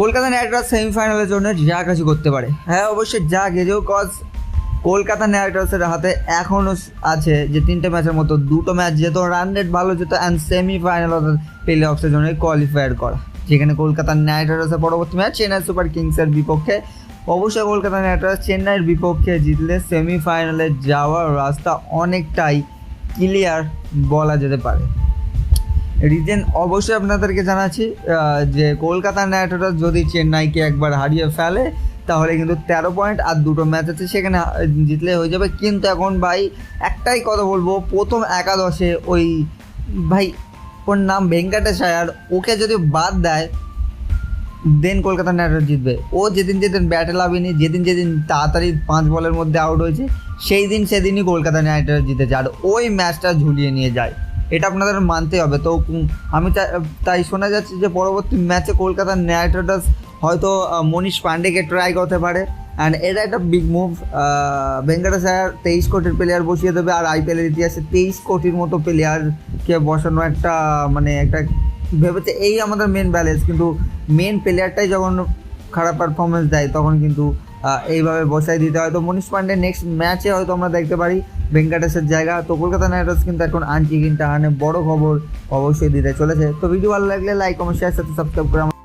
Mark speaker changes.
Speaker 1: Kolkata night Riders সেমিফাইনালের জন্য যা কিছু করতে পারে। হ্যাঁ অবশ্যই যা গেলেও কজ কলকাতা নাইট রাইডার্সের হাতে এখনও আছে যে তিনটে ম্যাচের মতো, দুটো ম্যাচ যেত রান রেট ভালো যেত অ্যান্ড সেমিফাইনাল প্লে অফসের জন্য কোয়ালিফায়ার করা। যেখানে কলকাতা নাইট রাইডার্সের পরবর্তী ম্যাচ চেন্নাই সুপার কিংসের বিপক্ষে। অবশ্যই কলকাতা নাইট রাইডার্স চেন্নাইয়ের বিপক্ষে জিতলে সেমিফাইনালে যাওয়ার রাস্তা অনেকটাই ক্লিয়ার বলা যেতে পারে। রিজেন অবশ্যই আপনাদেরকে জানাচ্ছি যে কলকাতা নাইট রাইডার্স যদি চেন্নাইকে একবার হারিয়ে ফেলে, তাহলে কিন্তু তেরো পয়েন্ট আর দুটো ম্যাচ আছে, সেখানে জিতলে হয়ে যাবে। কিন্তু এখন ভাই, একটাই কথা বলব, প্রথম একাদশে ওই ভাই, ওর নাম ভেঙ্কাটেশ আয়ার ওকে যদি বাদ দেয় দেন কলকাতা নাইট রাইডার্স জিতবে। ও যেদিন যেদিন ব্যাটে লাভিনি, যেদিন যেদিন তাড়াতাড়ি পাঁচ বলের মধ্যে আউট হয়েছে, সেই দিন সেদিনই কলকাতা নাইট রাইডার্স জিতেছে। আর ওই ম্যাচটা ঝুলিয়ে নিয়ে যায়। এটা আপনাদের মানতে হবে। তো আমি তাই শোনা যাচ্ছে যে পরবর্তী ম্যাচে কলকাতার নাইট রাইডার্স হয়তো মনীষ পান্ডেকে ট্রাই করতে পারে। অ্যান্ড এটা একটা বিগ মুভ ভেঙ্কটেশ আয়ার তেইশ কোটির প্লেয়ার বসিয়ে দেবে আর আইপিএলের ইতিহাসে তেইশ কোটির মতো প্লেয়ারকে বসানো একটা মানে একটা, ভেবেছে এই আমাদের মেন ব্যালেন্স কিন্তু মেন প্লেয়ারটাই যখন খারাপ পারফরমেন্স দেয়, তখন কিন্তু এইভাবে বসাই দিতে হয়। তো মনীষ পান্ডে নেক্সট ম্যাচে হয়তো আমরা দেখতে পারি ভেঙ্কটেশের জায়গা, তো কলকাতা নাইট রাইডার্স কিন্তু এখন আনছি কিন্তু আনে বড় খবর অবশ্যই দিতে চলেছে। তো ভিডিও ভালো লাগলে লাইক কমেন্ট শেয়ার সাথে সাবস্ক্রাইব করে